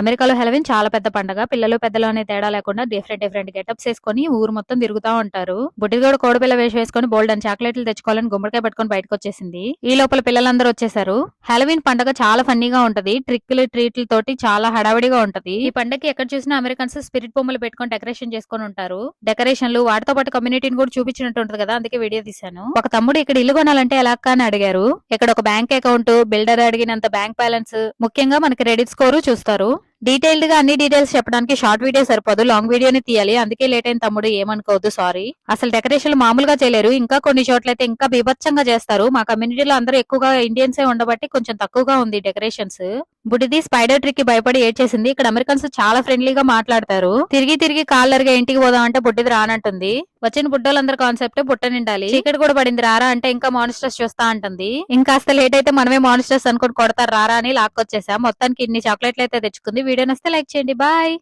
అమెరికాలో హెలవిన్ చాలా పెద్ద పండగ. పిల్లలు పెద్దలు అనే తేడా లేకుండా డిఫరెంట్ డిఫరెంట్ గెటప్స్ వేసుకొని ఊరు మొత్తం తిరుగుతా ఉంటారు. బుడ్డిగోడు కోడిపిల్ల వేసి వేసుకొని బోల్డ్ అని చాక్లెట్లు తెచ్చుకోవాలని గుమ్మడికాయ పట్టుకొని బయటకు వచ్చేసింది ఈ లోపల పిల్లలందరూ వచ్చేసారు హెలవిన్ పండగ చాలా ఫన్నీగా ఉంటది. ట్రిక్లు ట్రీట్ల తోటి చాలా హడావిడిగా ఉంటది. ఈ పండగకి ఎక్కడ చూసినా అమెరికన్స్ స్పిరిట్ బొమ్మలు పెట్టుకొని డెకరేషన్ చేసుకొని ఉంటారు. డెకరేషన్లు వాటితో పాటు కమ్యూనిటీని కూడా చూపించినట్టు ఉంటుంది కదా అందుకే వీడియో తీశాను. ఒక తమ్ముడు ఇక్కడ ఇల్లు కొనాలంటే ఎలా కానీ అని అడిగారు. ఇక్కడ ఒక బ్యాంక్ అకౌంట్ బిల్డర్ అడిగినంత బ్యాంక్ బ్యాలెన్స్ ముఖ్యంగా మనకి క్రెడిట్ స్కోరు చూస్తారు. డీటెయిల్డ్గా అన్ని డీటెయిల్స్ చెప్పడానికి షార్ట్ వీడియో సరిపోదు లాంగ్ వీడియోని తీయాలి. అందుకే లేట్ అయిన తమ్ముడు ఏమనుకోవద్దు సారీ. అసలు డెకరేషన్లు మామూలుగా చేయలేరు. ఇంకా కొన్ని చోట్లయితే ఇంకా బీభత్సంగా చేస్తారు. మా కమ్యూనిటీలో అందరూ ఎక్కువగా ఇండియన్సే ఉండబట్టి కొంచెం తక్కువగా ఉంది డెకరేషన్స్. బుడిది స్పైడర్ ట్రిక్కి భయపడి ఏడ్చేసింది. ఇక్కడ అమెరికన్స్ చాలా ఫ్రెండ్లీగా మాట్లాడతారు. తిరిగి తిరిగి కాళ్ళరిగా ఇంటికి పోదాం అంటే బుడ్డిది రానంటుంది. వచ్చిన బుడ్డోళ్ళందరి కాన్సెప్ట్ బుట్ట నిండాలి. చీకటి కూడా పడింది. రారా అంటే ఇంకా మానిస్టర్స్ చూస్తా అంటుంది. ఇంకాస్త లేట్ అయితే మనమే మానిస్టర్స్ అనుకుని కొడతారు. రారా అని లాక్కొచ్చేసా. మొత్తానికి ఇన్ని చాక్లెట్లు అయితే తెచ్చుకుంది. వీడియో నస్తే లైక్ చేయండి. బాయ్.